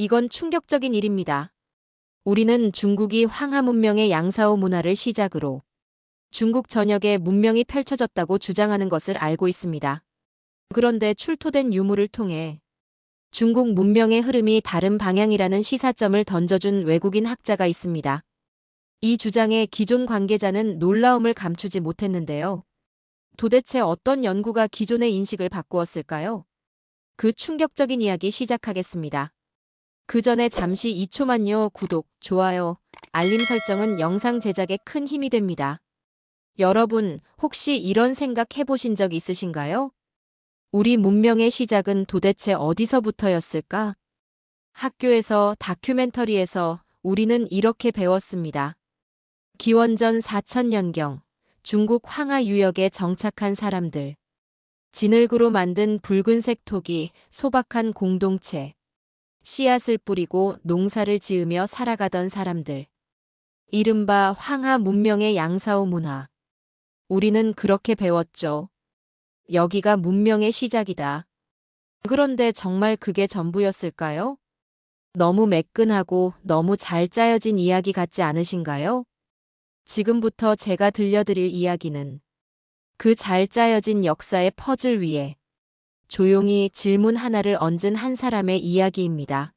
이건 충격적인 일입니다. 우리는 중국이 황하 문명의 양사오 문화를 시작으로 중국 전역에 문명이 펼쳐졌다고 주장하는 것을 알고 있습니다. 그런데 출토된 유물을 통해 중국 문명의 흐름이 다른 방향이라는 시사점을 던져준 외국인 학자가 있습니다. 이 주장에 기존 관계자는 놀라움을 감추지 못했는데요. 도대체 어떤 연구가 기존의 인식을 바꾸었을까요? 그 충격적인 이야기 시작하겠습니다. 그 전에 잠시 2초만요. 구독, 좋아요, 알림 설정은 영상 제작에 큰 힘이 됩니다. 여러분, 혹시 이런 생각 해보신 적 있으신가요? 우리 문명의 시작은 도대체 어디서부터였을까? 학교에서 다큐멘터리에서 우리는 이렇게 배웠습니다. 기원전 4천년경 중국 황하 유역에 정착한 사람들. 진흙으로 만든 붉은색 토기, 소박한 공동체. 씨앗을 뿌리고 농사를 지으며 살아가던 사람들. 이른바 황하 문명의 양사오 문화. 우리는 그렇게 배웠죠. 여기가 문명의 시작이다. 그런데 정말 그게 전부였을까요? 너무 매끈하고 너무 잘 짜여진 이야기 같지 않으신가요? 지금부터 제가 들려드릴 이야기는 그 잘 짜여진 역사의 퍼즐 위에 조용히 질문 하나를 얹은 한 사람의 이야기입니다.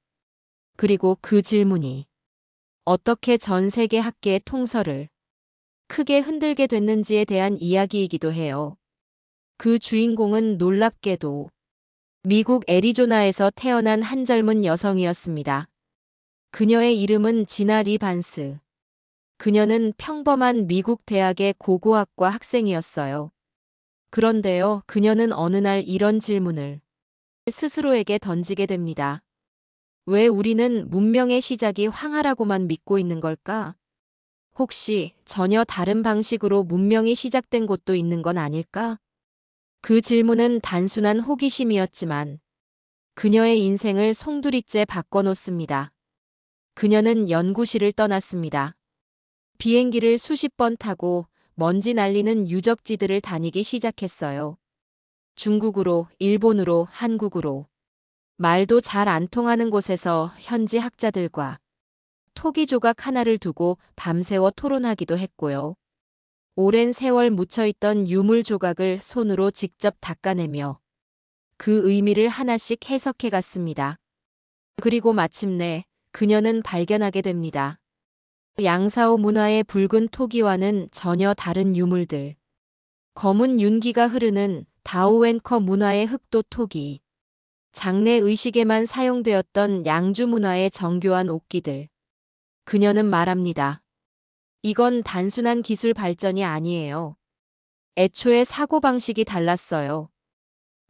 그리고 그 질문이 어떻게 전 세계 학계의 통설을 크게 흔들게 됐는지에 대한 이야기이기도 해요. 그 주인공은 놀랍게도 미국 애리조나에서 태어난 한 젊은 여성이었습니다. 그녀의 이름은 지나 리 반스. 그녀는 평범한 미국 대학의 고고학과 학생이었어요. 그런데요, 그녀는 어느 날 이런 질문을 스스로에게 던지게 됩니다. 왜 우리는 문명의 시작이 황하라고만 믿고 있는 걸까? 혹시 전혀 다른 방식으로 문명이 시작된 곳도 있는 건 아닐까? 그 질문은 단순한 호기심이었지만 그녀의 인생을 송두리째 바꿔놓습니다. 그녀는 연구실을 떠났습니다. 비행기를 수십 번 타고 먼지 날리는 유적지들을 다니기 시작했어요. 중국으로, 일본으로, 한국으로. 말도 잘 안 통하는 곳에서 현지 학자들과 토기 조각 하나를 두고 밤새워 토론하기도 했고요. 오랜 세월 묻혀있던 유물 조각을 손으로 직접 닦아내며 그 의미를 하나씩 해석해 갔습니다. 그리고 마침내 그녀는 발견하게 됩니다. 양사오 문화의 붉은 토기와는 전혀 다른 유물들. 검은 윤기가 흐르는 다오웬커 문화의 흑도 토기. 장례 의식에만 사용되었던 양주 문화의 정교한 옥기들. 그녀는 말합니다. 이건 단순한 기술 발전이 아니에요. 애초에 사고방식이 달랐어요.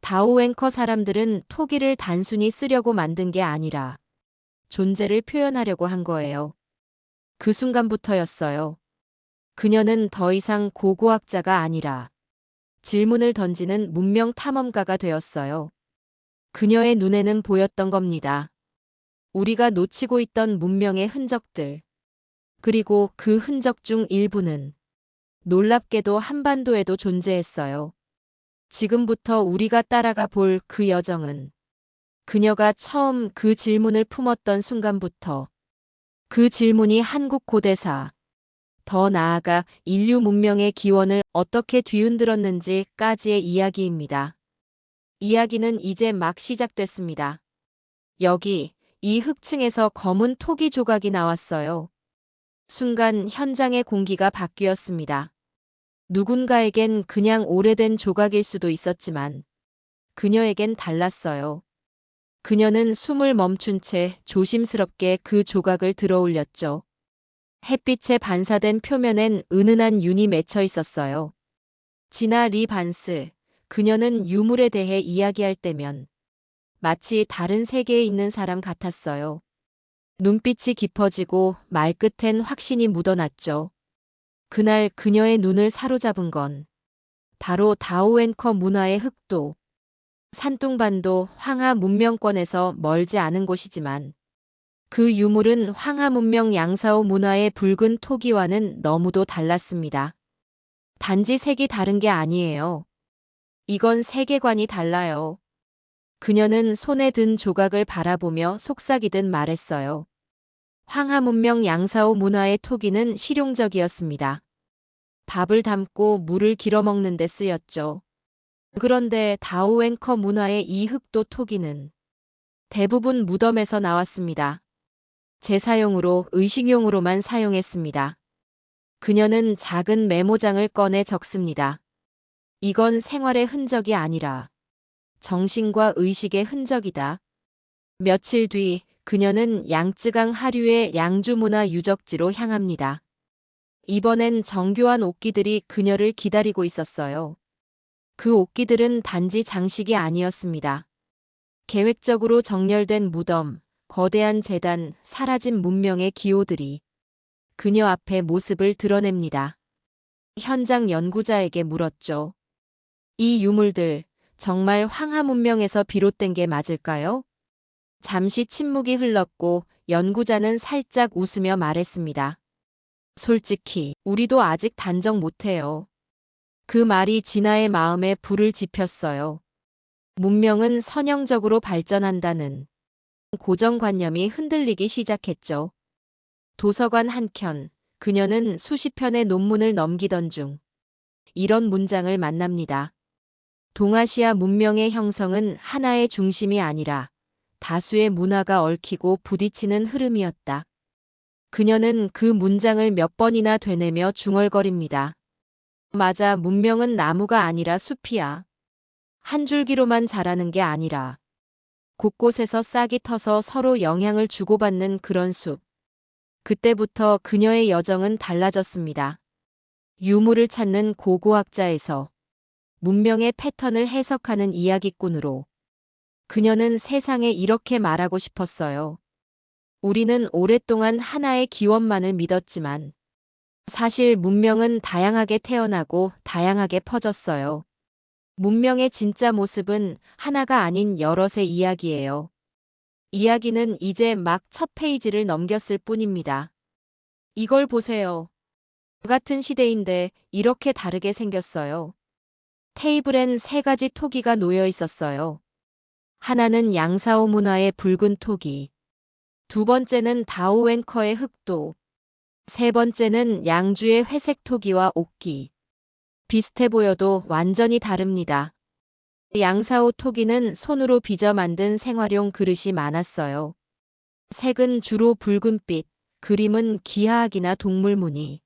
다오웬커 사람들은 토기를 단순히 쓰려고 만든 게 아니라 존재를 표현하려고 한 거예요. 그 순간부터였어요. 그녀는 더 이상 고고학자가 아니라 질문을 던지는 문명 탐험가가 되었어요. 그녀의 눈에는 보였던 겁니다. 우리가 놓치고 있던 문명의 흔적들. 그리고 그 흔적 중 일부는 놀랍게도 한반도에도 존재했어요. 지금부터 우리가 따라가 볼 그 여정은 그녀가 처음 그 질문을 품었던 순간부터 그 질문이 한국 고대사, 더 나아가 인류 문명의 기원을 어떻게 뒤흔들었는지까지의 이야기입니다. 이야기는 이제 막 시작됐습니다. 여기 이 흑층에서 검은 토기 조각이 나왔어요. 순간 현장의 공기가 바뀌었습니다. 누군가에겐 그냥 오래된 조각일 수도 있었지만 그녀에겐 달랐어요. 그녀는 숨을 멈춘 채 조심스럽게 그 조각을 들어 올렸죠. 햇빛에 반사된 표면엔 은은한 윤이 맺혀 있었어요. 지나 리 반스, 그녀는 유물에 대해 이야기할 때면 마치 다른 세계에 있는 사람 같았어요. 눈빛이 깊어지고 말끝엔 확신이 묻어났죠. 그날 그녀의 눈을 사로잡은 건 바로 다오웬커 문화의 흑도, 산둥반도 황하 문명권에서 멀지 않은 곳이지만 그 유물은 황하 문명 양사오 문화의 붉은 토기와는 너무도 달랐습니다. 단지 색이 다른 게 아니에요. 이건 세계관이 달라요. 그녀는 손에 든 조각을 바라보며 속삭이듯 말했어요. 황하 문명 양사오 문화의 토기는 실용적이었습니다. 밥을 담고 물을 길어 먹는 데 쓰였죠. 그런데 다오앵커 문화의 이 흑도 토기는 대부분 무덤에서 나왔습니다. 제사용으로 의식용으로만 사용했습니다. 그녀는 작은 메모장을 꺼내 적습니다. 이건 생활의 흔적이 아니라 정신과 의식의 흔적이다. 며칠 뒤 그녀는 양쯔강 하류의 양주문화 유적지로 향합니다. 이번엔 정교한 옥기들이 그녀를 기다리고 있었어요. 그 옥기들은 단지 장식이 아니었습니다. 계획적으로 정렬된 무덤, 거대한 재단, 사라진 문명의 기호들이 그녀 앞에 모습을 드러냅니다. 현장 연구자에게 물었죠. 이 유물들 정말 황하 문명에서 비롯된 게 맞을까요? 잠시 침묵이 흘렀고 연구자는 살짝 웃으며 말했습니다. 솔직히 우리도 아직 단정 못해요. 그 말이 진아의 마음에 불을 지폈어요. 문명은 선형적으로 발전한다는 고정관념이 흔들리기 시작했죠. 도서관 한켠, 그녀는 수십 편의 논문을 넘기던 중 이런 문장을 만납니다. 동아시아 문명의 형성은 하나의 중심이 아니라 다수의 문화가 얽히고 부딪히는 흐름이었다. 그녀는 그 문장을 몇 번이나 되뇌며 중얼거립니다. 맞아, 문명은 나무가 아니라 숲이야. 한 줄기로만 자라는 게 아니라 곳곳에서 싹이 터서 서로 영향을 주고받는 그런 숲. 그때부터 그녀의 여정은 달라졌습니다. 유물을 찾는 고고학자에서 문명의 패턴을 해석하는 이야기꾼으로 그녀는 세상에 이렇게 말하고 싶었어요. 우리는 오랫동안 하나의 기원만을 믿었지만 사실 문명은 다양하게 태어나고 다양하게 퍼졌어요. 문명의 진짜 모습은 하나가 아닌 여럿의 이야기예요. 이야기는 이제 막 첫 페이지를 넘겼을 뿐입니다. 이걸 보세요. 같은 시대인데 이렇게 다르게 생겼어요. 테이블엔 세 가지 토기가 놓여 있었어요. 하나는 양사오 문화의 붉은 토기. 두 번째는 다오웬커의 흑도. 세 번째는 양주의 회색 토기와 옥기. 비슷해 보여도 완전히 다릅니다. 양사오 토기는 손으로 빚어 만든 생활용 그릇이 많았어요. 색은 주로 붉은빛, 그림은 기하학이나 동물 무늬.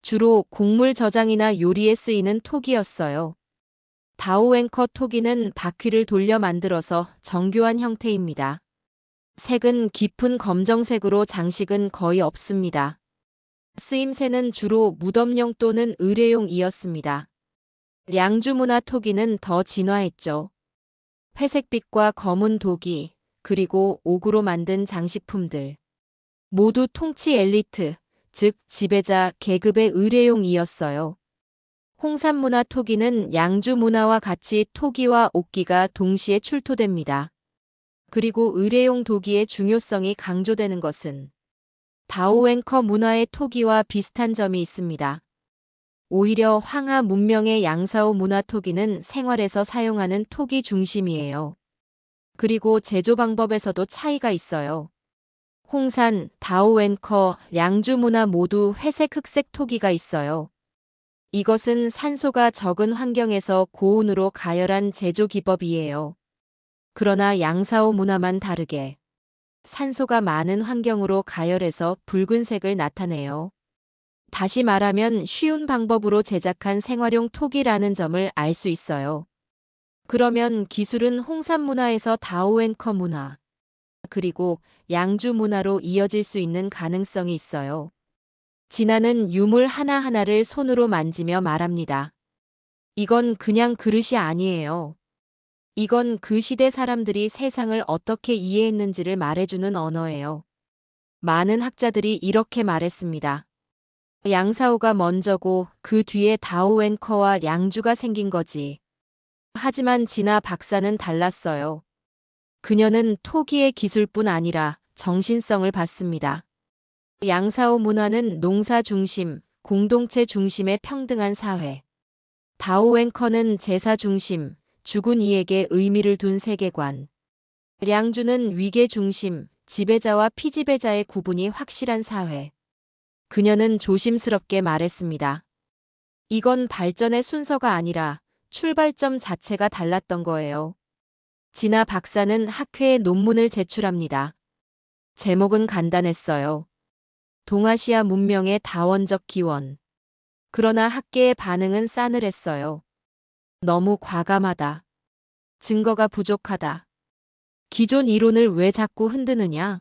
주로 곡물 저장이나 요리에 쓰이는 토기였어요. 다오앵커 토기는 바퀴를 돌려 만들어서 정교한 형태입니다. 색은 깊은 검정색으로 장식은 거의 없습니다. 쓰임새는 주로 무덤용 또는 의뢰용이었습니다. 양주문화 토기는 더 진화했죠. 회색빛과 검은 도기, 그리고 옥으로 만든 장식품들. 모두 통치 엘리트, 즉 지배자 계급의 의뢰용이었어요. 홍산문화 토기는 양주 문화와 같이 토기와 옥기가 동시에 출토됩니다. 그리고 의뢰용 도기의 중요성이 강조되는 것은 다오앵커 문화의 토기와 비슷한 점이 있습니다. 오히려 황하 문명의 양사오 문화 토기는 생활에서 사용하는 토기 중심이에요. 그리고 제조 방법에서도 차이가 있어요. 홍산, 다오앵커, 양주 문화 모두 회색 흑색 토기가 있어요. 이것은 산소가 적은 환경에서 고온으로 가열한 제조 기법이에요. 그러나 양사오 문화만 다르게 산소가 많은 환경으로 가열해서 붉은색을 나타내요. 다시 말하면 쉬운 방법으로 제작한 생활용 톡이라는 점을 알 수 있어요. 그러면 기술은 홍산 문화에서 다오앤커 문화, 그리고 양주 문화로 이어질 수 있는 가능성이 있어요. 진아는 유물 하나하나를 손으로 만지며 말합니다. 이건 그냥 그릇이 아니에요. 이건 그 시대 사람들이 세상을 어떻게 이해했는지를 말해주는 언어예요. 많은 학자들이 이렇게 말했습니다. 양사오가 먼저고 그 뒤에 다오앤커와 양주가 생긴 거지. 하지만 진아 박사는 달랐어요. 그녀는 토기의 기술뿐 아니라 정신성을 봤습니다. 양사오 문화는 농사 중심, 공동체 중심의 평등한 사회. 다오앵커는 제사 중심, 죽은 이에게 의미를 둔 세계관. 량주는 위계 중심, 지배자와 피지배자의 구분이 확실한 사회. 그녀는 조심스럽게 말했습니다. 이건 발전의 순서가 아니라 출발점 자체가 달랐던 거예요. 진아 박사는 학회에 논문을 제출합니다. 제목은 간단했어요. 동아시아 문명의 다원적 기원. 그러나 학계의 반응은 싸늘했어요. 너무 과감하다. 증거가 부족하다. 기존 이론을 왜 자꾸 흔드느냐?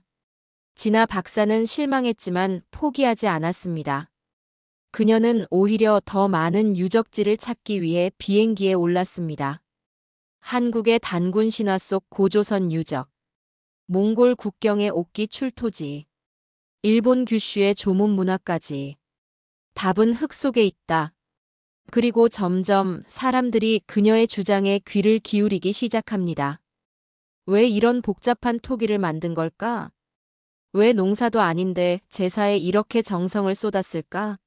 진아 박사는 실망했지만 포기하지 않았습니다. 그녀는 오히려 더 많은 유적지를 찾기 위해 비행기에 올랐습니다. 한국의 단군 신화 속 고조선 유적, 몽골 국경의 옥기 출토지, 일본 규슈의 조문 문화까지. 답은 흙 속에 있다. 그리고 점점 사람들이 그녀의 주장에 귀를 기울이기 시작합니다. 왜 이런 복잡한 토기를 만든 걸까? 왜 농사도 아닌데 제사에 이렇게 정성을 쏟았을까?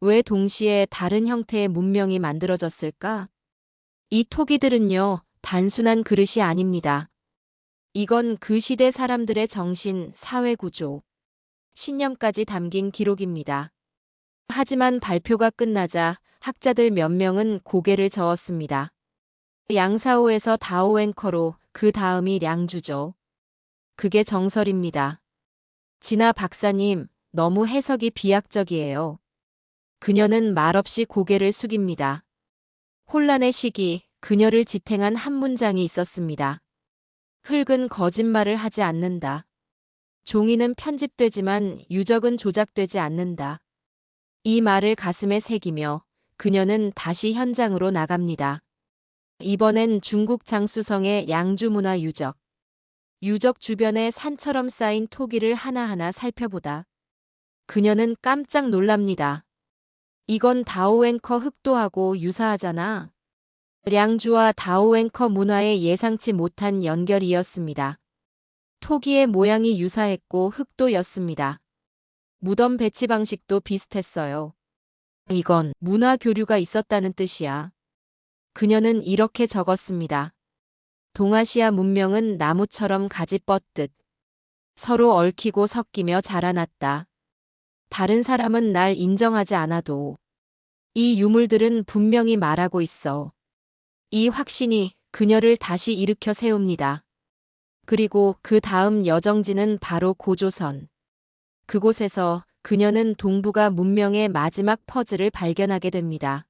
왜 동시에 다른 형태의 문명이 만들어졌을까? 이 토기들은요, 단순한 그릇이 아닙니다. 이건 그 시대 사람들의 정신, 사회 구조, 신념까지 담긴 기록입니다. 하지만 발표가 끝나자 학자들 몇 명은 고개를 저었습니다. 양사오에서 다오앵커로 그 다음이 량주죠. 그게 정설입니다. 진아 박사님, 너무 해석이 비약적이에요. 그녀는 말없이 고개를 숙입니다. 혼란의 시기, 그녀를 지탱한 한 문장이 있었습니다. 흙은 거짓말을 하지 않는다. 종이는 편집되지만 유적은 조작되지 않는다. 이 말을 가슴에 새기며 그녀는 다시 현장으로 나갑니다. 이번엔 중국 장수성의 양주문화 유적. 유적 주변에 산처럼 쌓인 토기를 하나하나 살펴보다. 그녀는 깜짝 놀랍니다. 이건 다오앵커 흑도하고 유사하잖아. 량주와 다오앵커 문화의 예상치 못한 연결이었습니다. 토기의 모양이 유사했고 흑도였습니다. 무덤 배치 방식도 비슷했어요. 이건 문화 교류가 있었다는 뜻이야. 그녀는 이렇게 적었습니다. 동아시아 문명은 나무처럼 가지 뻗듯 서로 얽히고 섞이며 자라났다. 다른 사람은 날 인정하지 않아도 이 유물들은 분명히 말하고 있어. 이 확신이 그녀를 다시 일으켜 세웁니다. 그리고 그 다음 여정지는 바로 고조선. 그곳에서 그녀는 동북아 문명의 마지막 퍼즐을 발견하게 됩니다.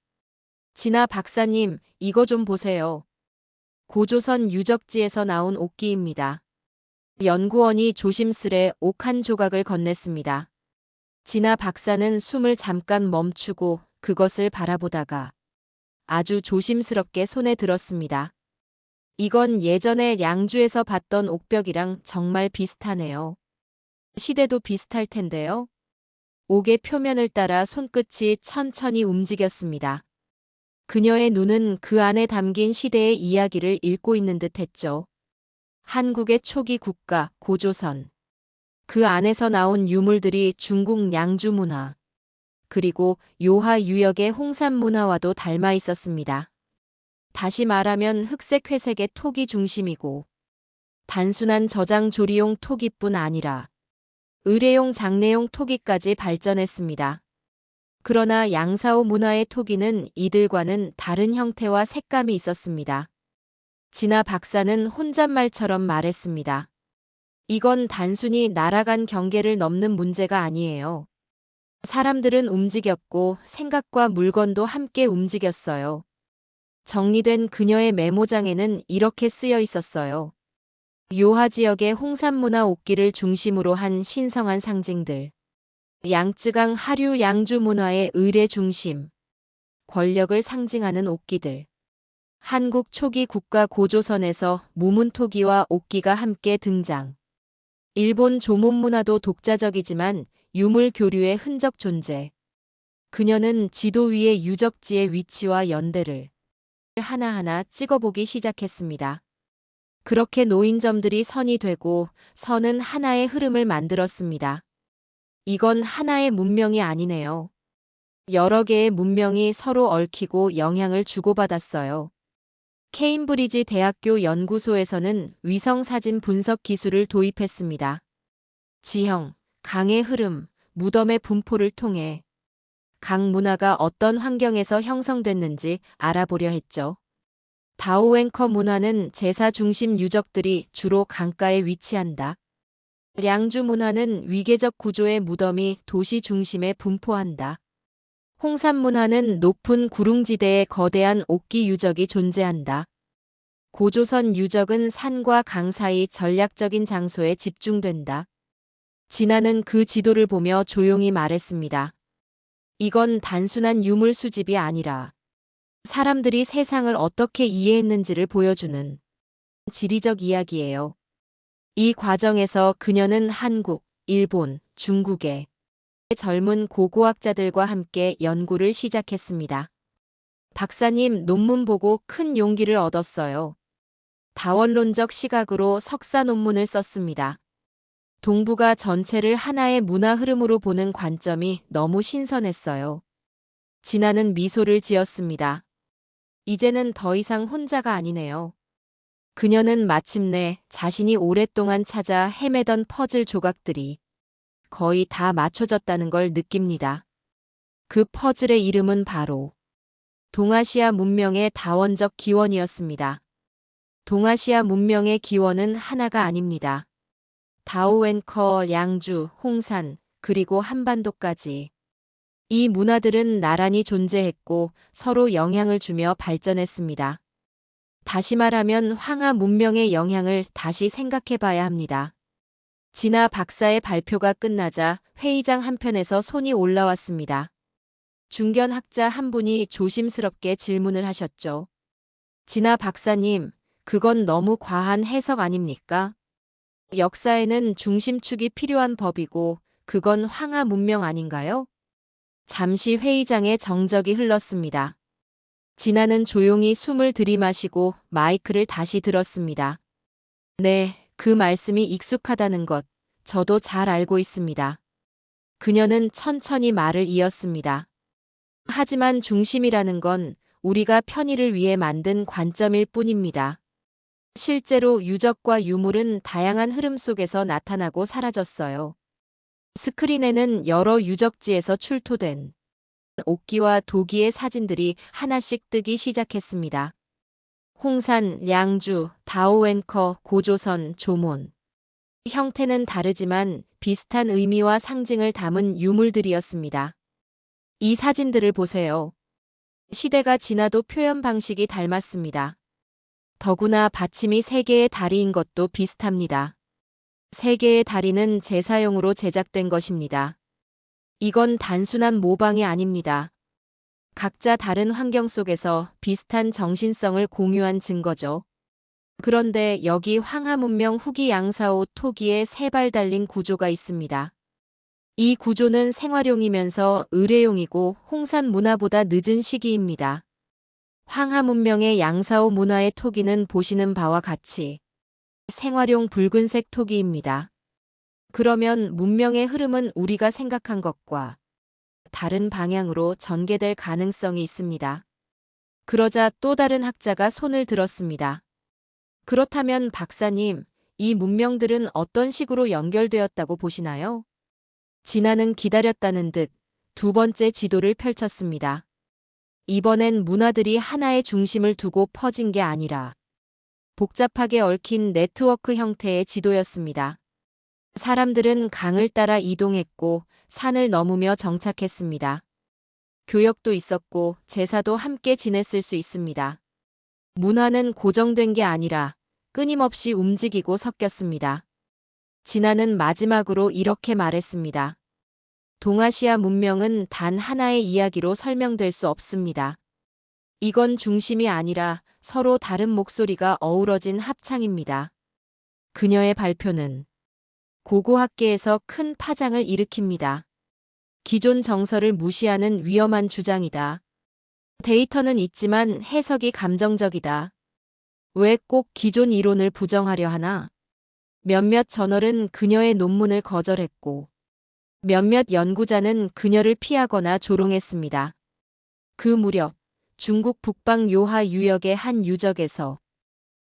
진아 박사님, 이거 좀 보세요. 고조선 유적지에서 나온 옥기입니다. 연구원이 조심스레 옥 한 조각을 건넸습니다. 진아 박사는 숨을 잠깐 멈추고 그것을 바라보다가 아주 조심스럽게 손에 들었습니다. 이건 예전에 양주에서 봤던 옥벽이랑 정말 비슷하네요. 시대도 비슷할 텐데요. 옥의 표면을 따라 손끝이 천천히 움직였습니다. 그녀의 눈은 그 안에 담긴 시대의 이야기를 읽고 있는 듯 했죠. 한국의 초기 국가, 고조선. 그 안에서 나온 유물들이 중국 양주 문화, 그리고 요하 유역의 홍산 문화와도 닮아 있었습니다. 다시 말하면 흑색 회색의 토기 중심이고, 단순한 저장 조리용 토기뿐 아니라 의뢰용 장례용 토기까지 발전했습니다. 그러나 양사오 문화의 토기는 이들과는 다른 형태와 색감이 있었습니다. 진아 박사는 혼잣말처럼 말했습니다. 이건 단순히 날아간 경계를 넘는 문제가 아니에요. 사람들은 움직였고 생각과 물건도 함께 움직였어요. 정리된 그녀의 메모장에는 이렇게 쓰여 있었어요. 요하 지역의 홍산문화 옥기를 중심으로 한 신성한 상징들. 양쯔강 하류 양주 문화의 의례 중심. 권력을 상징하는 옥기들. 한국 초기 국가 고조선에서 무문토기와 옥기가 함께 등장. 일본 조문 문화도 독자적이지만 유물 교류의 흔적 존재. 그녀는 지도 위의 유적지의 위치와 연대를 하나하나 찍어보기 시작했습니다. 그렇게 놓인 점들이 선이 되고 선은 하나의 흐름을 만들었습니다. 이건 하나의 문명이 아니네요. 여러 개의 문명이 서로 얽히고 영향을 주고받았어요. 케임브리지 대학교 연구소에서는 위성 사진 분석 기술을 도입했습니다. 지형, 강의 흐름, 무덤의 분포를 통해 강 문화가 어떤 환경에서 형성됐는지 알아보려 했죠. 다오웬커 문화는 제사 중심 유적들이 주로 강가에 위치한다. 량주 문화는 위계적 구조의 무덤이 도시 중심에 분포한다. 홍산 문화는 높은 구릉지대에 거대한 옥기 유적이 존재한다. 고조선 유적은 산과 강 사이 전략적인 장소에 집중된다. 진아는 그 지도를 보며 조용히 말했습니다. 이건 단순한 유물 수집이 아니라 사람들이 세상을 어떻게 이해했는지를 보여주는 지리적 이야기예요. 이 과정에서 그녀는 한국, 일본, 중국의 젊은 고고학자들과 함께 연구를 시작했습니다. 박사님 논문 보고 큰 용기를 얻었어요. 다원론적 시각으로 석사 논문을 썼습니다. 동북아 전체를 하나의 문화 흐름으로 보는 관점이 너무 신선했어요. 진아는 미소를 지었습니다. 이제는 더 이상 혼자가 아니네요. 그녀는 마침내 자신이 오랫동안 찾아 헤매던 퍼즐 조각들이 거의 다 맞춰졌다는 걸 느낍니다. 그 퍼즐의 이름은 바로 동아시아 문명의 다원적 기원이었습니다. 동아시아 문명의 기원은 하나가 아닙니다. 다오웬커, 양주, 홍산, 그리고 한반도까지. 이 문화들은 나란히 존재했고 서로 영향을 주며 발전했습니다. 다시 말하면 황하 문명의 영향을 다시 생각해 봐야 합니다. 진아 박사의 발표가 끝나자 회의장 한편에서 손이 올라왔습니다. 중견 학자 한 분이 조심스럽게 질문을 하셨죠. 진아 박사님, 그건 너무 과한 해석 아닙니까? 역사에는 중심축이 필요한 법이고 그건 황하 문명 아닌가요? 잠시 회의장에 정적이 흘렀습니다. 진아는 조용히 숨을 들이마시고 마이크를 다시 들었습니다. 네, 그 말씀이 익숙하다는 것, 저도 잘 알고 있습니다. 그녀는 천천히 말을 이었습니다. 하지만 중심이라는 건 우리가 편의를 위해 만든 관점일 뿐입니다. 실제로 유적과 유물은 다양한 흐름 속에서 나타나고 사라졌어요. 스크린에는 여러 유적지에서 출토된 옥기와 도기의 사진들이 하나씩 뜨기 시작했습니다. 홍산, 양주, 다오웬커, 고조선, 조몬. 형태는 다르지만 비슷한 의미와 상징을 담은 유물들이었습니다. 이 사진들을 보세요. 시대가 지나도 표현 방식이 닮았습니다. 더구나 받침이 세 개의 다리인 것도 비슷합니다. 세 개의 다리는 제사용으로 제작된 것입니다. 이건 단순한 모방이 아닙니다. 각자 다른 환경 속에서 비슷한 정신성을 공유한 증거죠. 그런데 여기 황하 문명 후기 양사오 토기에 세 발 달린 구조가 있습니다. 이 구조는 생활용이면서 의뢰용이고 홍산 문화보다 늦은 시기입니다. 황하 문명의 양사오 문화의 토기는 보시는 바와 같이 생활용 붉은색 토기입니다. 그러면 문명의 흐름은 우리가 생각한 것과 다른 방향으로 전개될 가능성이 있습니다. 그러자 또 다른 학자가 손을 들었습니다. 그렇다면 박사님, 이 문명들은 어떤 식으로 연결되었다고 보시나요? 진아는 기다렸다는 듯 두 번째 지도를 펼쳤습니다. 이번엔 문화들이 하나의 중심을 두고 퍼진 게 아니라 복잡하게 얽힌 네트워크 형태의 지도였습니다. 사람들은 강을 따라 이동했고 산을 넘으며 정착했습니다. 교역도 있었고 제사도 함께 지냈을 수 있습니다. 문화는 고정된 게 아니라 끊임없이 움직이고 섞였습니다. 진아는 마지막으로 이렇게 말했습니다. 동아시아 문명은 단 하나의 이야기로 설명될 수 없습니다. 이건 중심이 아니라 서로 다른 목소리가 어우러진 합창입니다. 그녀의 발표는 고고학계에서 큰 파장을 일으킵니다. 기존 정서를 무시하는 위험한 주장이다. 데이터는 있지만 해석이 감정적이다. 왜 꼭 기존 이론을 부정하려 하나? 몇몇 저널은 그녀의 논문을 거절했고, 몇몇 연구자는 그녀를 피하거나 조롱했습니다. 그 무렵 중국 북방 요하 유역의 한 유적에서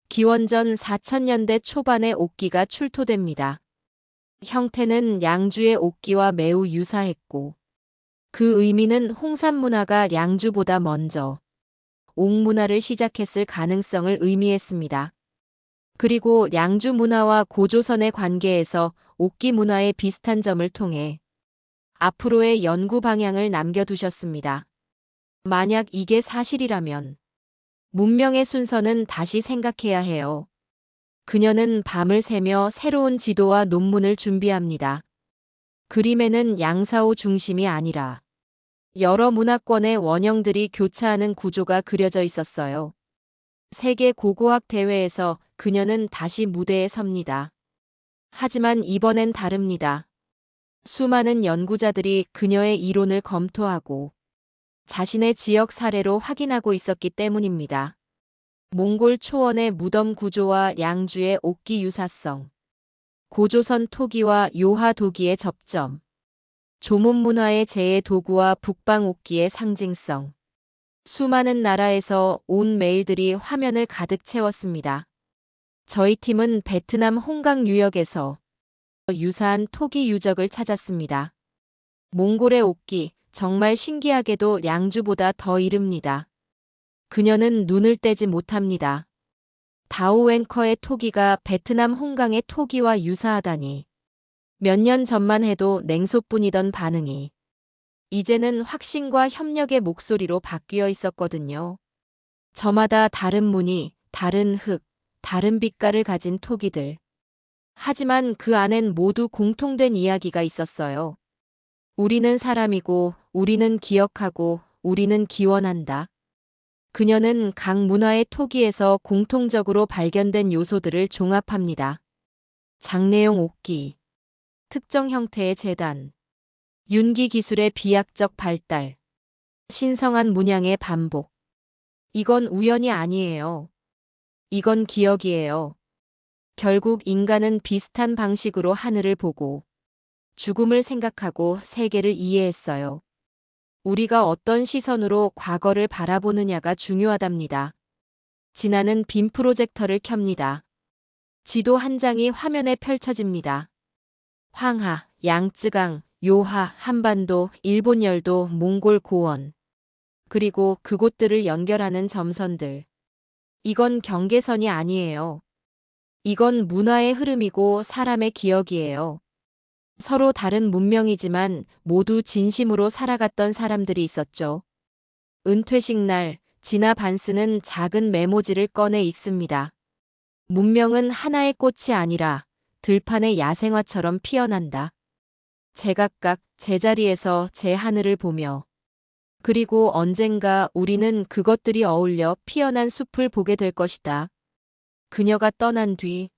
기원전 4000년대 초반의 옥기가 출토됩니다. 형태는 양주의 옥기와 매우 유사했고 그 의미는 홍산 문화가 양주보다 먼저 옥문화를 시작했을 가능성을 의미했습니다. 그리고 양주 문화와 고조선의 관계에서 옥기 문화의 비슷한 점을 통해 앞으로의 연구 방향을 남겨두셨습니다. 만약 이게 사실이라면 문명의 순서는 다시 생각해야 해요. 그녀는 밤을 새며 새로운 지도와 논문을 준비합니다. 그림에는 양사오 중심이 아니라 여러 문화권의 원형들이 교차하는 구조가 그려져 있었어요. 세계 고고학 대회에서 그녀는 다시 무대에 섭니다. 하지만 이번엔 다릅니다. 수많은 연구자들이 그녀의 이론을 검토하고 자신의 지역 사례로 확인하고 있었기 때문입니다. 몽골 초원의 무덤 구조와 양주의 옥기 유사성, 고조선 토기와 요하 도기의 접점, 조문 문화의 재해 도구와 북방 옥기의 상징성, 수많은 나라에서 온 메일들이 화면을 가득 채웠습니다. 저희 팀은 베트남 홍강 유역에서 유사한 토기 유적을 찾았습니다. 몽골의 옥기, 정말 신기하게도 양주보다 더 이릅니다. 그녀는 눈을 떼지 못합니다. 다오웬커의 토기가 베트남 홍강의 토기와 유사하다니. 몇 년 전만 해도 냉소뿐이던 반응이 이제는 확신과 협력의 목소리로 바뀌어 있었거든요. 저마다 다른 무늬, 다른 흙, 다른 빛깔을 가진 토기들. 하지만 그 안엔 모두 공통된 이야기가 있었어요. 우리는 사람이고, 우리는 기억하고, 우리는 기원한다. 그녀는 각 문화의 토기에서 공통적으로 발견된 요소들을 종합합니다. 장내용 옥기, 특정 형태의 재단, 윤기 기술의 비약적 발달, 신성한 문양의 반복. 이건 우연이 아니에요. 이건 기억이에요. 결국 인간은 비슷한 방식으로 하늘을 보고 죽음을 생각하고 세계를 이해했어요. 우리가 어떤 시선으로 과거를 바라보느냐가 중요하답니다. 진아는 빔 프로젝터를 켭니다. 지도 한 장이 화면에 펼쳐집니다. 황하, 양쯔강, 요하, 한반도, 일본 열도, 몽골 고원. 그리고 그곳들을 연결하는 점선들. 이건 경계선이 아니에요. 이건 문화의 흐름이고 사람의 기억이에요. 서로 다른 문명이지만 모두 진심으로 살아갔던 사람들이 있었죠. 은퇴식 날, 진아 반스는 작은 메모지를 꺼내 읽습니다. 문명은 하나의 꽃이 아니라 들판의 야생화처럼 피어난다. 제각각 제자리에서 제 하늘을 보며 그리고 언젠가 우리는 그것들이 어울려 피어난 숲을 보게 될 것이다. 그녀가 떠난 뒤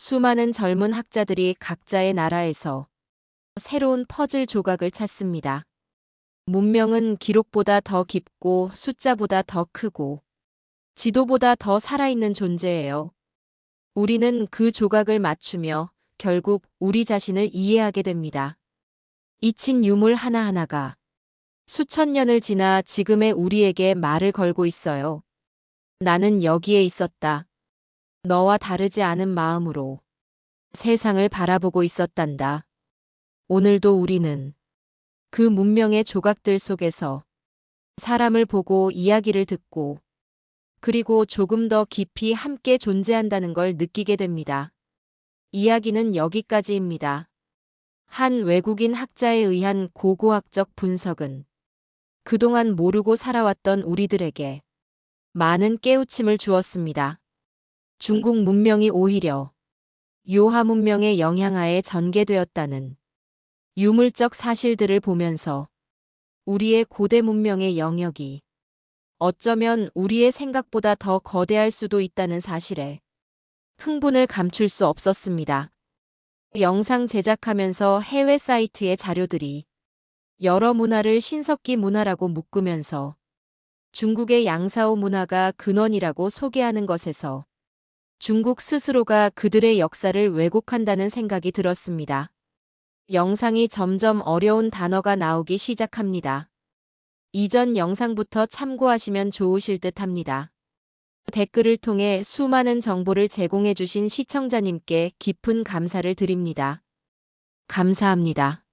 수많은 젊은 학자들이 각자의 나라에서 새로운 퍼즐 조각을 찾습니다. 문명은 기록보다 더 깊고 숫자보다 더 크고 지도보다 더 살아있는 존재예요. 우리는 그 조각을 맞추며 결국 우리 자신을 이해하게 됩니다. 잊힌 유물 하나하나가 수천 년을 지나 지금의 우리에게 말을 걸고 있어요. 나는 여기에 있었다. 너와 다르지 않은 마음으로 세상을 바라보고 있었단다. 오늘도 우리는 그 문명의 조각들 속에서 사람을 보고 이야기를 듣고 그리고 조금 더 깊이 함께 존재한다는 걸 느끼게 됩니다. 이야기는 여기까지입니다. 한 외국인 학자에 의한 고고학적 분석은 그동안 모르고 살아왔던 우리들에게 많은 깨우침을 주었습니다. 중국 문명이 오히려 요하 문명의 영향하에 전개되었다는 유물적 사실들을 보면서 우리의 고대 문명의 영역이 어쩌면 우리의 생각보다 더 거대할 수도 있다는 사실에 흥분을 감출 수 없었습니다. 영상 제작하면서 해외 사이트의 자료들이 여러 문화를 신석기 문화라고 묶으면서 중국의 양사오 문화가 근원이라고 소개하는 것에서 중국 스스로가 그들의 역사를 왜곡한다는 생각이 들었습니다. 영상이 점점 어려운 단어가 나오기 시작합니다. 이전 영상부터 참고하시면 좋으실 듯 합니다. 댓글을 통해 수많은 정보를 제공해주신 시청자님께 깊은 감사를 드립니다. 감사합니다.